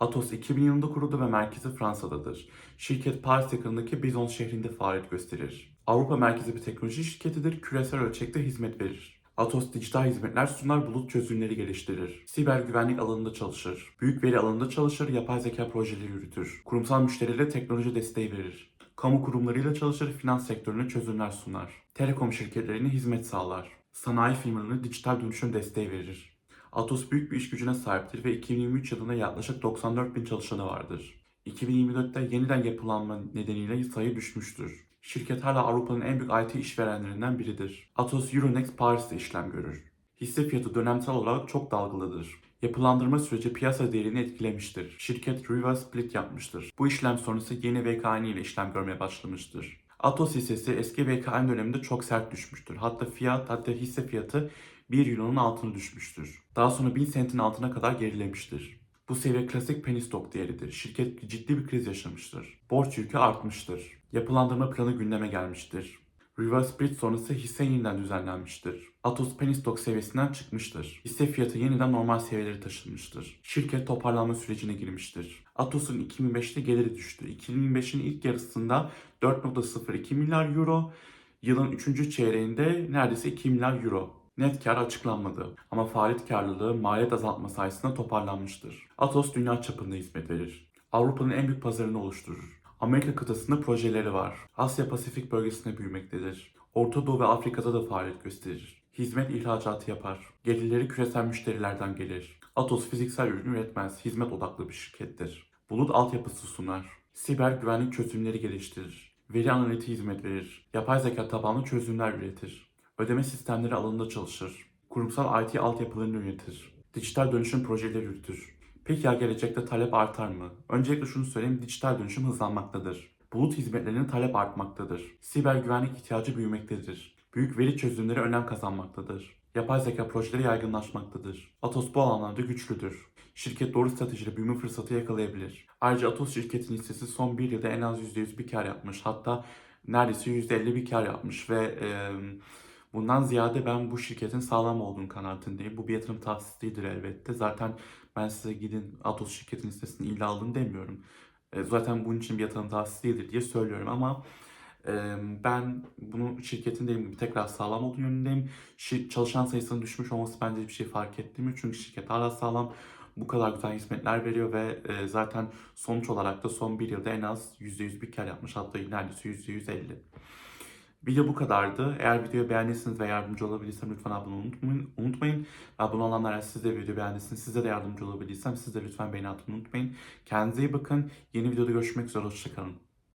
Atos 2000 yılında kuruldu ve merkezi Fransa'dadır. Şirket Paris yakınındaki Bizon şehrinde faaliyet gösterir. Avrupa merkezi bir teknoloji şirketidir, küresel ölçekte hizmet verir. Atos dijital hizmetler sunar, bulut çözümleri geliştirir. Siber güvenlik alanında çalışır. Büyük veri alanında çalışır, yapay zeka projeleri yürütür. Kurumsal müşterilere teknoloji desteği verir. Kamu kurumlarıyla çalışır, finans sektörüne çözümler sunar. Telekom şirketlerine hizmet sağlar. Sanayi firmalarına dijital dönüşüm desteği verir. Atos büyük bir iş gücüne sahiptir ve 2023 yılında yaklaşık 94 bin çalışanı vardır. 2024'te yeniden yapılanma nedeniyle sayı düşmüştür. Şirket hala Avrupa'nın en büyük IT işverenlerinden biridir. Atos Euronext Paris'te işlem görür. Hisse fiyatı dönemsel olarak çok dalgalıdır. Yapılandırma süreci piyasa değerini etkilemiştir. Şirket reverse split yapmıştır. Bu işlem sonrası yeni VKN ile işlem görmeye başlamıştır. Atos hissesi eski VKN döneminde çok sert düşmüştür. Hatta fiyat, hatta hisse fiyatı 1 Euro'nun altına düşmüştür. Daha sonra 1000 sentin altına kadar gerilemiştir. Bu seviye klasik penny stock değeridir. Şirket ciddi bir kriz yaşamıştır. Borç yükü artmıştır. Yapılandırma planı gündeme gelmiştir. Reverse split sonrası hisse yeniden düzenlenmiştir. Atos penny stock seviyesinden çıkmıştır. Hisse fiyatı yeniden normal seviyelere taşınmıştır. Şirket toparlanma sürecine girmiştir. Atos'un 2025'te geliri düştü. 2025'in ilk yarısında 4.02 milyar euro, yılın 3. çeyreğinde neredeyse 2 milyar euro. Net kar açıklanmadı ama faaliyet karlılığı maliyet azaltma sayesinde toparlanmıştır. Atos dünya çapında hizmet verir. Avrupa'nın en büyük pazarını oluşturur. Amerika kıtasında projeleri var. Asya Pasifik bölgesinde büyümektedir. Orta Doğu ve Afrika'da da faaliyet gösterir. Hizmet ihracatı yapar. Gelirleri küresel müşterilerden gelir. Atos fiziksel ürün üretmez, hizmet odaklı bir şirkettir. Bulut altyapısı sunar. Siber güvenlik çözümleri geliştirir. Veri analitiği hizmet verir. Yapay zeka tabanlı çözümler üretir. Ödeme sistemleri alanında çalışır. Kurumsal IT altyapılarını yönetir. Dijital dönüşüm projeleri yürütür. Peki ya gelecekte talep artar mı? Öncelikle şunu söyleyeyim, dijital dönüşüm hızlanmaktadır. Bulut hizmetlerinin talep artmaktadır. Siber güvenlik ihtiyacı büyümektedir. Büyük veri çözümleri önem kazanmaktadır. Yapay zeka projeleri yaygınlaşmaktadır. Atos bu alanlarda güçlüdür. Şirket doğru stratejiyle büyüme fırsatı yakalayabilir. Ayrıca Atos şirketin hissesi son bir yılda en az %100 bir kar yapmış. Hatta neredeyse %50 bir kar yapmış ve e, bundan ziyade ben bu şirketin sağlam olduğunu kanaatindeyim. Bu bir yatırım tavsiyesi değildir elbette. Zaten ben size gidin Atos şirketin hissesini illa alın demiyorum. E, zaten bunun için bir yatırım tavsiyesi değildir diye söylüyorum ama ben bunun şirketin dediğim gibi tekrar sağlam olduğu yönündeyim. Çalışan sayısının düşmüş olması bence bir şey fark ettirmiyor. Çünkü şirket hala sağlam. Bu kadar güzel hizmetler veriyor ve zaten sonuç olarak da son bir yılda en az %100 bir kar yapmış. Hatta neredeyse %150. Video bu kadardı. Eğer videoyu beğendiyseniz ve yardımcı olabilirsem lütfen abone unutmayın. unutmayın. Abone olanlar siz de video beğendiyseniz size de yardımcı olabilirsem siz de lütfen beğeni atmayı unutmayın. Kendinize iyi bakın. Yeni videoda görüşmek üzere. Hoşçakalın.